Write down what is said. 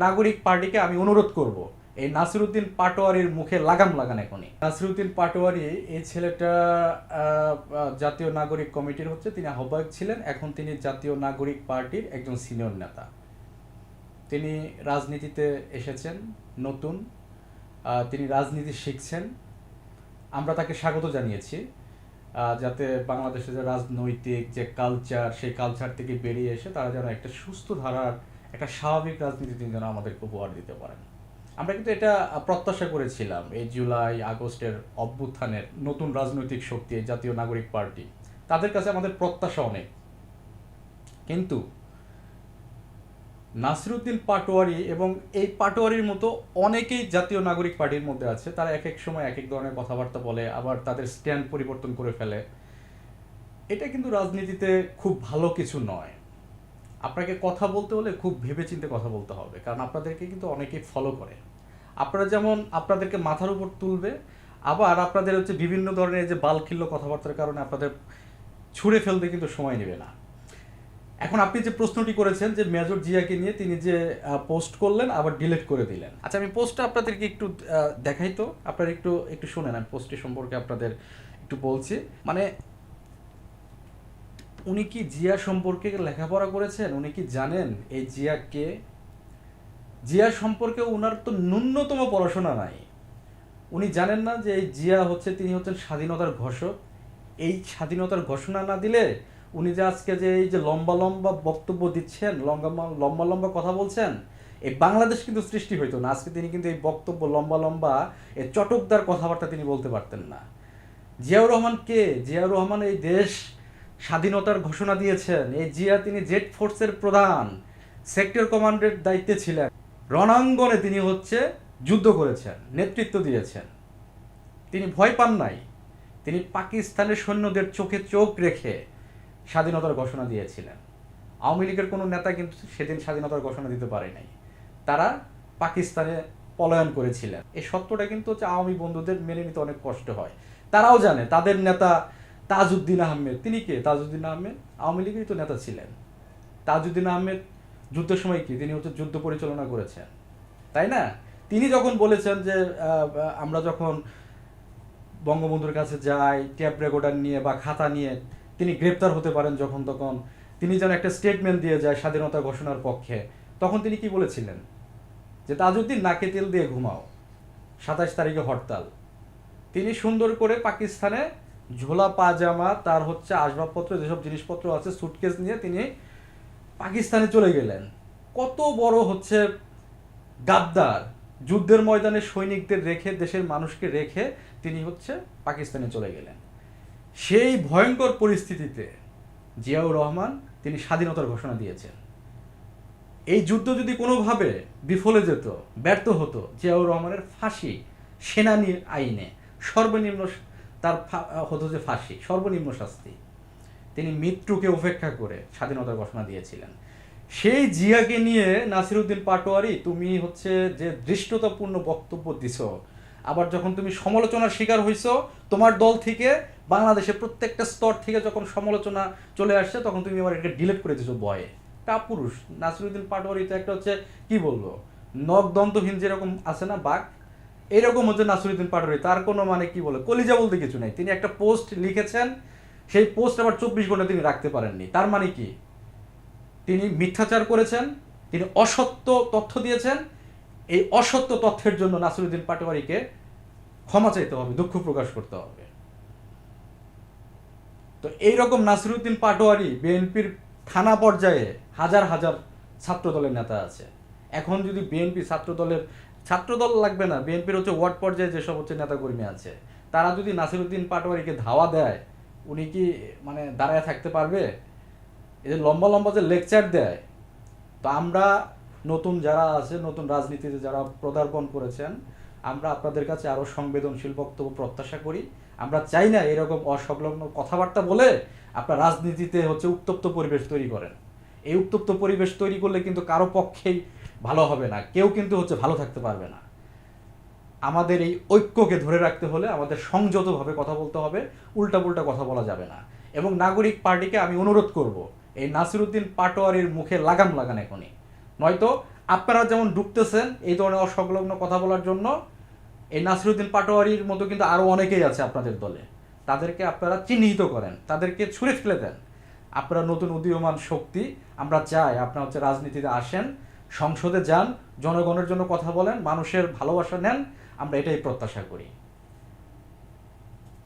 নাগরিক পার্টিকে আমি অনুরোধ করব। এই নাসিরুদ্দিন পাটোয়ারির মুখে লাগাম লাগান এখনই। নাসিরুদ্দিন পাটোয়ারি এই ছেলেটা জাতীয় নাগরিক কমিটির হচ্ছে, তিনি আহ্বায়ক ছিলেন। এখন তিনি জাতীয় নাগরিক পার্টির একজন সিনিয়র নেতা। তিনি রাজনীতিতে এসেছেন, নতুন। তিনি রাজনীতি শিখছেন। আমরা তাকে স্বাগত জানিয়েছি। যাতে বাংলাদেশের যে রাজনৈতিক যে কালচার সেই কালচার থেকে বেরিয়ে এসে তারা যেন একটা সুস্থ ধারার একটা স্বাভাবিক রাজনীতি তিনি যেন আমাদেরকে উপহার দিতে পারেন। আমরা কিন্তু এটা প্রত্যাশা করেছিলাম এই জুলাই, আগস্টের অভ্যুত্থানের নতুন রাজনৈতিক শক্তি জাতীয় নাগরিক পার্টি। তাদের কাছে আমাদের প্রত্যাশা অনেক। কিন্তু নাসিরুদ্দিন পাটোয়ারি এবং এই পাটোয়ারির মতো অনেকেই জাতীয় নাগরিক পার্টির মধ্যে আছে, তারা এক এক সময় এক এক ধরনের কথাবার্তা বলে, আবার তাদের স্ট্যান্ড পরিবর্তন করে ফেলে। এটা কিন্তু রাজনীতিতে খুব ভালো কিছু নয়। আপনাকে কথা বলতে হলে খুব ভেবেচিন্তে কথা বলতে হবে। কারণ আপনাদেরকে কিন্তু অনেকেই ফলো করে। আপনারা যেমন আপনাদেরকে মাথার উপর তুলবে, আবার আপনাদের হচ্ছে বিভিন্ন ধরনের যে বালখিল্য কথাবার্তার কারণে আপনাদের ছুঁড়ে ফেলতে কিন্তু সময় নেবে না। এখন আপনি যে প্রশ্নটি করেছেন যে মেজর জিয়াকে নিয়ে তিনি যে পোস্ট করলেন, আবার ডিলিট করে দিলেন। আচ্ছা আমি পোস্টটা আপনাদেরকে একটু দেখাই তো। আপনারা একটু একটু শোনেন, আমি পোস্টটি সম্পর্কে আপনাদের একটু বলছি। মানে উনি কি জিয়া সম্পর্কে লেখাপড়া করেছেন? উনি কি জানেন এই জিয়া কে জিয়া সম্পর্কে ওনার তো ন্যূনতম পড়াশোনা নাই। উনি জানেন না যে এই জিয়া হচ্ছে, তিনি হচ্ছেন স্বাধীনতার ঘোষক। এই স্বাধীনতার ঘোষণা না দিলে উনি যে আজকে যে এই যে লম্বা লম্বা বক্তব্য দিচ্ছেন, লম্বা লম্বা লম্বা কথা বলছেন এই বাংলাদেশ কিন্তু সৃষ্টি হইতো না। আজকে তিনি কিন্তু এই বক্তব্য লম্বা লম্বা এই চটকদার কথাবার্তা তিনি বলতে পারতেন না। জিয়াউর রহমান কে? জিয়াউর রহমান এই দেশ স্বাধীনতার ঘোষণা দিয়েছেন। এই জিয়া তিনি জেট ফোর্সের প্রধান, সেক্টর কমান্ডের দায়িত্বে ছিলেন। রণাঙ্গনে তিনি হচ্ছে যুদ্ধ করেছেন, নেতৃত্ব দিয়েছেন। তিনি ভয় পান নাই। তিনি পাকিস্তানের সৈন্যদের চোখে চোখ রেখে স্বাধীনতার ঘোষণা দিয়েছিলেন। আওয়ামী লীগের কোনো নেতা কিন্তু সেদিন স্বাধীনতার ঘোষণা দিতে পারে নাই। তারা পাকিস্তানে পলায়ন করেছিলেন। এই সত্যটা কিন্তু হচ্ছে আওয়ামী বন্ধুদের মেনে নিতে অনেক কষ্ট হয়। তারাও জানে, তাদের নেতা তাজউদ্দিন আহমেদ। তিনি কে? তাজউদ্দিন আহমেদ আওয়ামী লীগেরই তো নেতা ছিলেন। তাজউদ্দিন আহমেদ যুদ্ধের সময় কি? তিনি হচ্ছে যুদ্ধ পরিচালনা করেছেন। তাই না? তিনি যখন বলেছেন যে আমরা যখন বঙ্গবন্ধুর কাছে যাই, ট্যাপ রেকর্ডার নিয়ে বা খাতা নিয়ে তিনি গ্রেপ্তার হতে পারেন যখন তখন, তিনি যেন একটা স্টেটমেন্ট দিয়ে যায় স্বাধীনতা ঘোষণার পক্ষে, তখন তিনি কি বলেছিলেন? যে, তাজউদ্দিন, নাকে তেল দিয়ে ঘুমাও। সাতাশ তারিখে হরতাল। তিনি সুন্দর করে পাকিস্তানে ঝোলা পাজামা, তার হচ্ছে আসবাবপত্র, যেসব জিনিসপত্র আছে সুটকেস নিয়ে তিনি পাকিস্তানে চলে গেলেন। কত বড় হচ্ছে গাদ্দার। যুদ্ধের ময়দানে সৈনিকদের রেখে, দেশের মানুষকে রেখে তিনি হচ্ছে পাকিস্তানে চলে গেলেন। সেই ভয়ঙ্কর পরিস্থিতিতে জিয়াউর রহমান তিনি স্বাধীনতার ঘোষণা দিয়েছেন। এই যুদ্ধ যদি কোনোভাবে বিফলে যেত, ব্যর্থ হতো, জিয়াউর রহমানের ফাঁসি সেনানি আইনে সর্বনিম্ন তার হতো যে ফাঁসি, সর্বনিম্ন শাস্তি। তিনি মৃত্যুকে উপেক্ষা করে স্বাধীনতার ঘোষণা দিয়েছিলেন। সেই জিয়াকে নিয়ে নাসিরুদ্দিন পাটোয়ারি, তুমি হচ্ছে যে দৃষ্টতাপূর্ণ বক্তব্য দিছ, আবার যখন তুমি সমালোচনার শিকার হইছো, তোমার দল থেকে বাংলাদেশের প্রত্যেকটা স্তর থেকে যখন সমালোচনা চলে আসছে, তখন তুমি আবার এটা ডিলিট করে দিছো বয়ে তা পুরুষ, নাসিরুদ্দিন পাটোয়ারি তো একটা হচ্ছে, কি বলব নখ দন্তহীন যেরকম আছে না বাঘ এরকম হচ্ছে নাসিরুদ্দিন পাটোয়ারি, তার কোনো মানে কি বলে, কলিজা বলতে কিছু নাই। তিনি একটা পোস্ট লিখেছেন, সেই পোস্ট আবার চব্বিশ ঘণ্টা তিনি রাখতে পারেননি। তার মানে কি? তিনি মিথ্যাচার করেছেন, তিনি অসত্য তথ্য দিয়েছেন। এই অসত্য তথ্যের জন্য নাসিরুদ্দিন পাটোয়ারিকে ক্ষমা চাইতে হবে, দুঃখ প্রকাশ করতে হবে। তো এইরকম নাসিরুদ্দিন পাটোয়ারি বিএনপির থানা পর্যায়ে হাজার হাজার ছাত্র দলের নেতা আছে। এখন যদি বিএনপি ছাত্র দলের ছাত্র দল লাগবে না, বিএনপির হচ্ছে ওয়ার্ড পর্যায়ে যেসব হচ্ছে নেতাকর্মী আছে, তারা যদি নাসিরুদ্দিন পাটোয়ারিকে ধাওয়া দেয়, উনি কি মানে দাঁড়ায় থাকতে পারবে? এই যে লম্বা লম্বা যে লেকচার দেয়, তো আমরা নতুন যারা আছে, নতুন রাজনীতিতে যারা পদার্পণ করেছেন, আমরা আপনাদের কাছে আরও সংবেদনশীল বক্তব্য প্রত্যাশা করি। আমরা চাই না এরকম অসংলগ্ন কথাবার্তা বলে আপনার রাজনীতিতে হচ্ছে উত্তপ্ত পরিবেশ তৈরি করেন। এই উত্তপ্ত পরিবেশ তৈরি করলে কিন্তু কারও পক্ষেই ভালো হবে না, কেউ কিন্তু হচ্ছে ভালো থাকতে পারবে না। আমাদের এই ঐক্যকে ধরে রাখতে হলে আমাদের সংযতভাবে কথা বলতে হবে উল্টা পুল্টা কথা বলা যাবে না। এবং নাগরিক পার্টিকে আমি অনুরোধ করব, এই নাসিরুদ্দিন পাটোয়ারির মুখে লাগাম লাগান এখনই। নয়তো আপনারা যেমন ডুবতেছেন এই ধরনের অসংলগ্ন কথা বলার জন্য, এই নাসিরুদ্দিন পাটোয়ারির মতো কিন্তু আরও অনেকেই আছে আপনাদের দলে। তাদেরকে আপনারা চিহ্নিত করেন, তাদেরকে ছুঁড়ে ফেলে দেন। আপনারা নতুন উদীয়মান শক্তি, আমরা চাই আপনারা হচ্ছে রাজনীতিতে আসেন সংসদে যান জনগণের জন্য কথা বলেন মানুষের ভালোবাসা নেন আমরা এটাই প্রত্যাশা করি।